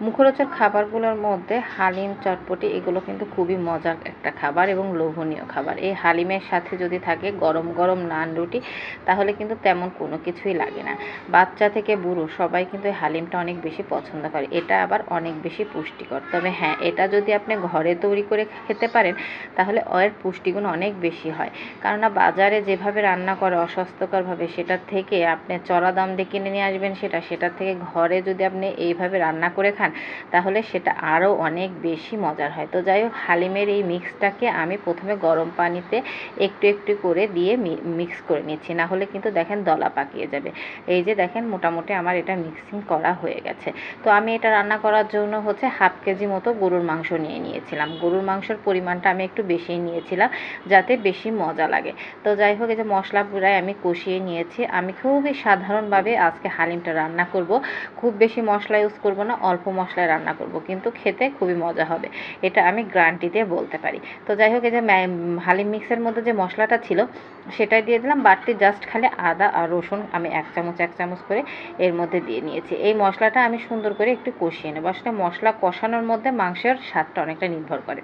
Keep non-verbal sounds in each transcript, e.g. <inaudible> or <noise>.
মুখরোচক খাবারগুলোর মধ্যে হালিম চটপটি, এগুলো কিন্তু খুবই মজার একটা খাবার এবং লোভনীয় খাবার। এই হালিমের সাথে যদি থাকে গরম গরম নান রুটি, তাহলে কিন্তু তেমন কোনো কিছুই লাগে না। বাচ্চা থেকে বুড়ো সবাই কিন্তু এই হালিমটা অনেক বেশি পছন্দ করে। এটা আবার অনেক বেশি পুষ্টিকর। তবে হ্যাঁ এটা যদি আপনি ঘরে তৈরি করে খেতে পারেন, তাহলে এর পুষ্টিগুণ অনেক বেশি হয়। কেননা বাজারে যেভাবে রান্না করে অস্বাস্থ্যকরভাবে সেটার থেকে আপনি চড়া দাম দিয়ে কিনে নিয়ে আসবেন সেটা সেটার থেকে ঘরে যদি আপনি এইভাবে রান্না করে খান তাহলে সেটা আরও অনেক বেশি মজার হয়। তো যাই হোক, হালিমের এই মিক্সটাকে আমি প্রথমে গরম পানিতে একটু একটু করে দিয়ে মিক্স করে নিচ্ছি, না হলে কিন্তু দেখেন দলা পাকিয়ে যাবে। এই যে দেখেন মোটামুটি আমার এটা মিক্সিং করা হয়ে গেছে। তো আমি এটা রান্না করার জন্য হচ্ছে হাফ কেজি মতো গরুর মাংস নিয়ে নিয়েছিলাম। গরুর মাংসের পরিমাণটা আমি একটু বেশি নিয়েছিলাম, যাতে বেশি মজা লাগে। তো যাই হোক, এই যে মশলা পুরাই আমি কষিয়ে নিয়েছি। আমি খুবই সাধারণভাবে আজকে হালিমটা রান্না করব। খুব বেশি মশলা ইউজ করব না, অল্প মশলায় রান্না করব, কিন্তু খেতে খুবই মজা হবে। এটা আমি গ্রান্টিতে বলতে পারি। তো যাই হোক, এই যে হালি হালিম মিক্সের মধ্যে যে মশলাটা ছিল, সেটাই দিয়ে দিলাম। বাড়তি জাস্ট খালি আদা আর রসুন আমি এক চামচ এক চামচ করে এর মধ্যে দিয়ে নিয়েছি। এই মশলাটা আমি সুন্দর করে একটু কষিয়ে নেব। আসলে মশলা কষানোর মধ্যে মাংসের স্বাদটা অনেকটা নির্ভর করে।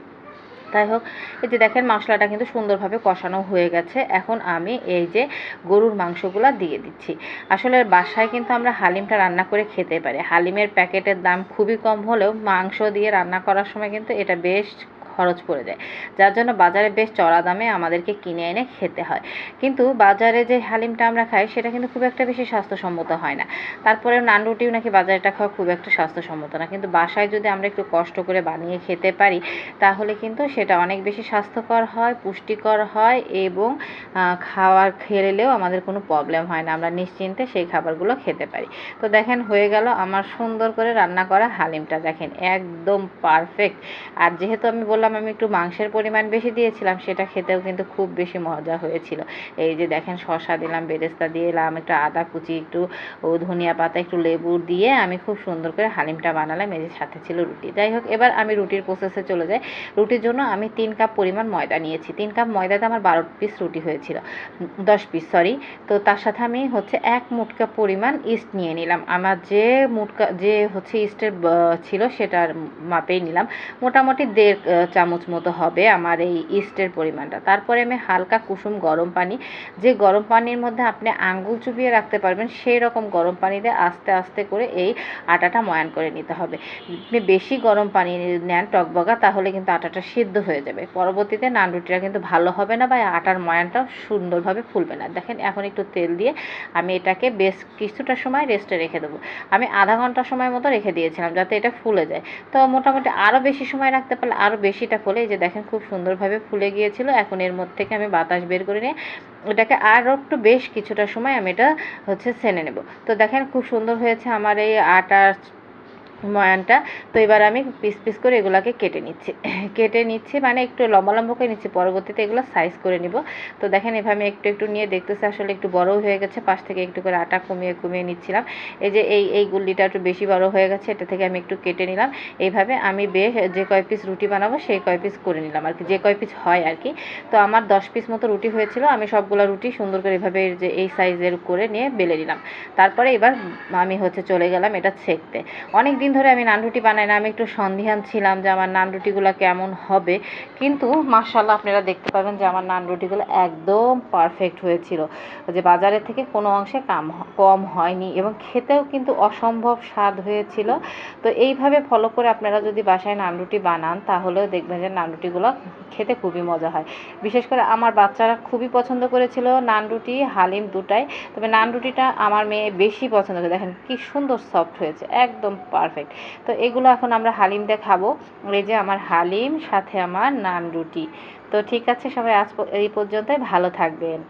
তাই হোক, এই যে দেখেন মশলাটা কিন্তু সুন্দরভাবে কষানো হয়ে গেছে। এখন আমি এই যে গরুর মাংসগুলো দিয়ে দিচ্ছি। আসলে বাসায় কিন্তু আমরা হালিমটা রান্না করে খেতে পারি। হালিমের প্যাকেটের দাম খুবই কম হলেও মাংস দিয়ে রান্না করার সময় কিন্তু এটা বেশ খরচ পড়ে যায়। যার জন্য বাজারে বেশ চড়া দামে আমাদেরকে কিনে এনে খেতে হয়। কিন্তু বাজারে যে হালিমটা আমরা খাই, সেটা কিন্তু খুব একটা বেশি স্বাস্থ্যসম্মত হয় না। তারপরে নান রুটিও নাকি বাজারেটা খাওয়া খুব একটা স্বাস্থ্যসম্মত না। কিন্তু বাসায় যদি আমরা একটু কষ্ট করে বানিয়ে খেতে পারি, তাহলে কিন্তু সেটা অনেক বেশি স্বাস্থ্যকর হয়, পুষ্টিকর হয় এবং খাওয়ার খেলেও আমাদের কোনো প্রবলেম হয় না। আমরা নিশ্চিন্তে সেই খাবারগুলো খেতে পারি। তো দেখেন হয়ে গেল আমার সুন্দর করে রান্না করা হালিমটা। দেখেন একদম পারফেক্ট। আর যেহেতু আমি বললাম, আমি একটু মাংসের পরিমাণ বেশি দিয়েছিলাম, সেটা খেতেও কিন্তু খুব বেশি মজা হয়েছিল। এই যে দেখেন, শসা দিলাম, বেরেস্তা দিলাম, একটু আদা কুচি, একটু ও ধনিয়া পাতা, একটু লেবু দিয়ে আমি খুব সুন্দর করে হালিমটা বানালাম যে সাথে ছিল রুটি। যাই হোক, এবার আমি রুটির প্রসেসে চলে যাই। রুটির জন্য আমি তিন কাপ পরিমাণ ময়দা নিয়েছি। তিন কাপ ময়দাতে আমার বারো পিস রুটি হয়েছিল দশ পিস সরি তো তার সাথে আমি হচ্ছে এক মুটকা পরিমাণ ইস্ট নিয়ে নিলাম। আমার যে মুটকা, যে হচ্ছে ইস্টের ছিল, সেটার মাপেই নিলাম। মোটামুটি দেড় চামচ মতো হবে আমার এই ইস্টের পরিমাণটা। তারপরে আমি হালকা কুসুম গরম পানি, যে গরম পানির মধ্যে আপনি আঙ্গুল চুবিয়ে রাখতে পারবেন, সেই রকম গরম পানিতে আস্তে আস্তে করে এই আটাটা ময়ান করে নিতে হবে। আপনি বেশি গরম পানি নেন টকবগা, তাহলে কিন্তু আটাটা সিদ্ধ হয়ে যাবে। পরবর্তীতে নান রুটিটা কিন্তু ভালো হবে না বা আটার ময়ানটাও সুন্দরভাবে ফুলবে না। দেখেন, এখন একটু তেল দিয়ে আমি এটাকে বেশ কিছুটা সময় রেস্টে রেখে দেবো। আমি আধা ঘণ্টা সময় মতো রেখে দিয়েছিলাম যাতে এটা ফুলে যায়। তো মোটামুটি আরও বেশি সময় রাখতে পারলে আরও বেশিটা ফুলে, এই যে দেখেন খুব সুন্দরভাবে ফুলে গিয়েছিল। এখন এর মধ্যে থেকে আমি বাতাস বের করে নিয়ে এটাকে আরও একটু বেশ কিছুটা সময় আমি এটা হচ্ছে সেনে নেব। তো দেখেন খুব সুন্দর হয়েছে আমার এই আটার ময়ানটা। তো এবার আমি পিস পিস করে এগুলাকে কেটে নিচ্ছি। <laughs> কেটে নিচ্ছি মানে একটু লম্বা লম্বা করে নিচ্ছি, পরবর্তীতে এগুলো সাইজ করে নিব। তো দেখেন এভাবে একটু একটু নিয়ে দেখতেছি আসলে একটু বড়ও হয়ে গেছে, পাশ থেকে একটু করে আটা কমিয়ে কমিয়ে নিচ্ছিলাম। এই যে এই এই গুল্লিটা একটু বেশি বড় হয়ে গেছে, এটা থেকে আমি একটু কেটে নিলাম। এইভাবে আমি বেশ যে কয় পিস রুটি বানাবো সেই কয় পিস করে নিলাম আর কি, যে কয় পিস হয় আর কি। তো আমার দশ পিস মতো রুটি হয়েছিল, আমি সবগুলো রুটি সুন্দর করে এভাবে যে এই সাইজের করে নিয়ে বেলে নিলাম। তারপরে এবার আমি হচ্ছে চলে গেলাম এটা ছেঁকতে। অনেক দিন ধরে আমি নান রুটি বানাই না, আমি একটু সন্ধিহান ছিলাম যে আমার নান রুটিগুলো কেমন হবে। কিন্তু মার্শাল্লাহ আপনারা দেখতে পাবেন যে আমার নান রুটিগুলো একদম পারফেক্ট হয়েছিল। যে বাজারের থেকে কোনো অংশে কাম কম হয়নি এবং খেতেও কিন্তু অসম্ভব স্বাদ হয়েছিল। তো এইভাবে ফলো করে আপনারা যদি বাসায় নান রুটি বানান, তাহলেও দেখবেন যে নান রুটিগুলো খেতে খুবই মজা হয়। বিশেষ করে আমার বাচ্চারা খুবই পছন্দ করেছিল নান রুটি হালিম দুটাই। তবে নান রুটিটা আমার মেয়ে বেশি পছন্দ করে। দেখেন কি সুন্দর সফট হয়েছে, একদম পারফেক্ট তো এগুলো এখন আমরা হালিম দিয়ে খাব এই যে আমার হালিম, সাথে আমার নান রুটি। তো ঠিক আছে, সবাই আজ এই পর্যন্তই। ভালো থাকবেন।